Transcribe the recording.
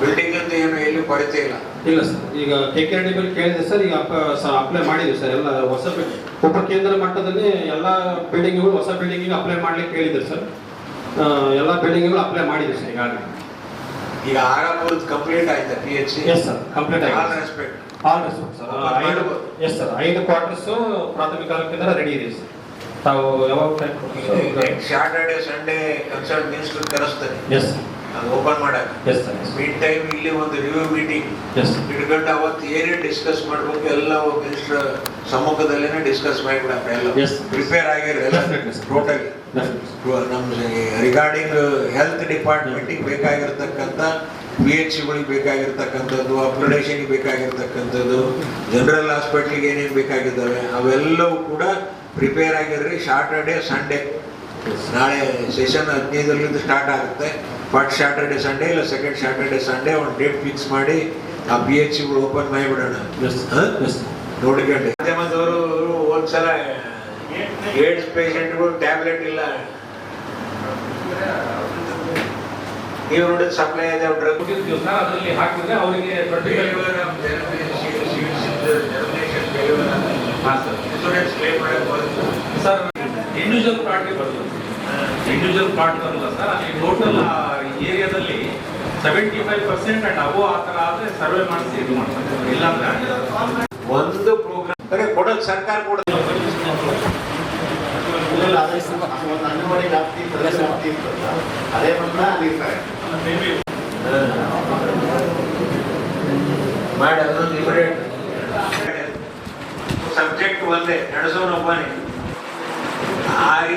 Building ಅಂತ ಏನು ಎಲ್ಲಿ ಕೊರತೆ ಇಲ್ಲ. ಇಲ್ಲ ಸರ್ ಈಗ ಕೆ ಕೆ ಡಿ ಬಿಲ್ ಕೇಳಿದೆ ಸರ್ ಈಗ ಅಪ್ಲೈ ಮಾಡಿದ್ವಿ ಸರ್ ಎಲ್ಲ ಹೊಸ ಉಪ ಕೇಂದ್ರ ಮಟ್ಟದಲ್ಲಿ ಎಲ್ಲ ಬಿಲ್ಡಿಂಗ್ಗಳು ಹೊಸ ಬಿಲ್ಡಿಂಗಿಗೆ ಅಪ್ಲೈ ಮಾಡ್ಲಿಕ್ಕೆ ಹೇಳಿದ್ರು ಸರ್ ಎಲ್ಲ ಬಿಲ್ಡಿಂಗ್ಗಳು ಅಪ್ಲೈ ಮಾಡಿದ್ವಿ ಸರ್ ಈಗಾಗಲೇ. ಈಗ ಆರಾಪುರದ ಕಂಪ್ಲೀಟ್ ಆಯ್ತಾ P H S sir complete all ಆಗಿದೆ. ರೆಸ್ಪೆಕ್ಟ್ ಆಲ್ ರೆಸ್ಪೆಕ್ಟ್ ಸರ್ ಐದು ಎಸ್ ಸರ್ ಐದು ಕ್ವಾರ್ಟರ್ಸ್ ಪ್ರಾಥಮಿಕ ಆರೋಗ್ಯದ ರೆಡಿ ಇದೆ ಸರ್ ತಾವು ಯಾವಾಗ ಸ್ಯಾಟರ್ಡೆ ಸಂಡೇ ಕನ್ಸರ್ಟ್ ಮಿನಿಸ್ಟರ್ ಕರೆಸ್ತಾರೆ. ಎಸ್ ಅದು ಓಪನ್ ಮಾಡಕ್ ಸರ್ ಟೈಮ್ ಇಲ್ಲಿ ಒಂದು ರಿವ್ಯೂ ಮೀಟಿಂಗ್ ಇಟ್ಕೊಂಡು ಅವತ್ತು ಏನೇನು ಡಿಸ್ಕಸ್ ಮಾಡ್ಬೇಕು ಎಲ್ಲ ಮಿನಿಸ್ಟರ್ ಸಮ್ಮುಖದಲ್ಲೇನೆ ಡಿಸ್ಕಸ್ ಮಾಡಿಬಿಡಪ್ಪ ಎಲ್ಲ. ಪ್ರಿಪೇರ್ ಆಗಿರೋ ಎಲ್ಲ. ಟೋಟಲಿ ನಮ್ಮ ರಿಗಾರ್ಡಿಂಗ್ ಹೆಲ್ತ್ ಡಿಪಾರ್ಟ್ಮೆಂಟಿಗೆ ಬೇಕಾಗಿರ್ತಕ್ಕಂಥ ಪಿ ಎಚ್ ಸಿಗಳಿಗೆ ಬೇಕಾಗಿರ್ತಕ್ಕಂಥದ್ದು ಅಪ್ಗ್ರೇಡೇಷನ್ಗೆ ಬೇಕಾಗಿರ್ತಕ್ಕಂಥದ್ದು ಜನರಲ್ ಹಾಸ್ಪಿಟ್ಲಿಗೆ ಏನೇನು ಬೇಕಾಗಿದ್ದಾವೆ ಅವೆಲ್ಲವೂ ಕೂಡ ಪ್ರಿಪೇರ್ ಆಗಿರ್ರಿ. ಸಾಟರ್ಡೆ ಸಂಡೇ ನಾಳೆ ಸೆಷನ್ ಹದಿನೈದರಿಂದ ಸ್ಟಾರ್ಟ್ ಆಗುತ್ತೆ. ಫಸ್ಟ್ ಸ್ಯಾಟರ್ಡೆ ಸಂಡೇ ಇಲ್ಲ ಸೆಕೆಂಡ್ ಸ್ಯಾಟರ್ಡೆ ಸಂಡೇ ಒಂದು ಡೇಟ್ ಫಿಕ್ಸ್ ಮಾಡಿ ಆ ಪಿ ಎಚ್ ಸಿಗಳು ಓಪನ್ ಮಾಡಿಬಿಡೋಣ. ನೋಡ್ಕೊಂಡು. ಮಾಧ್ಯಮದವರು ಒಂದ್ಸಲ ಏಡ್ಸ್ ಪೇಷಂಟ್ಗಳು ಟ್ಯಾಬ್ಲೆಟ್ ಇಲ್ಲ. ನೀವು ನೋಡಿದ ಸಪ್ಲೈ ಇದೆ ಡ್ರಗ್ ಅದರಲ್ಲಿ ಹಾಕಿದ್ರೆ ಅವರಿಗೆ ಇನ್ಶೂರೆನ್ಸ್ ಕ್ಲೇಮ್ ಮಾಡಕ್ಕೆ ಸರ್ ಇಂಡಿವಿಜುವಲ್ ಪ್ಲಾಟ್ಗೆ ಬರ್ತದೆ. ಇಂಡಿವಿಜುವಲ್ ಪ್ಲಾಟ್ ಬರಲ್ಲ ಸರ್? ಅಲ್ಲಿ ಟೋಟಲ್ ಏರಿಯಾದಲ್ಲಿ ಸೆವೆಂಟಿ ಫೈವ್ ಪರ್ಸೆಂಟ್ ಅಂಡ್ ಅಬೋ ಆ ಥರ ಆದರೆ ಸರ್ವೆ ಮಾಡಿಸಿ ಇದು ಮಾಡ್ತಾರೆ. ಇಲ್ಲಾಂದ್ರೆ ಒಂದು ಪ್ರೋಗ್ರಾಮ್ ಬರೀ ಕೊಡೋದು ಸರ್ಕಾರ ಕೊಡೋದು. ಅಂಗನವಾಡಿ ವ್ಯಾಪ್ತಿ ಪ್ರದೇಶ ವ್ಯಾಪ್ತಿ ಇರ್ತಲ್ಲ ಅದೇ ಮಾತ್ರ ಅಲ್ಲಿ ಇರ್ತಾರೆ. ಮಾಡಿ ಅದೊಂದು ಇಮಿಡಿಯೇಟ್ ಸಬ್ಜೆಕ್ಟ್ ಒಂದೇ ನಡೆಸೋನೊಬ್ಬನೇ ಆ ರೀತಿ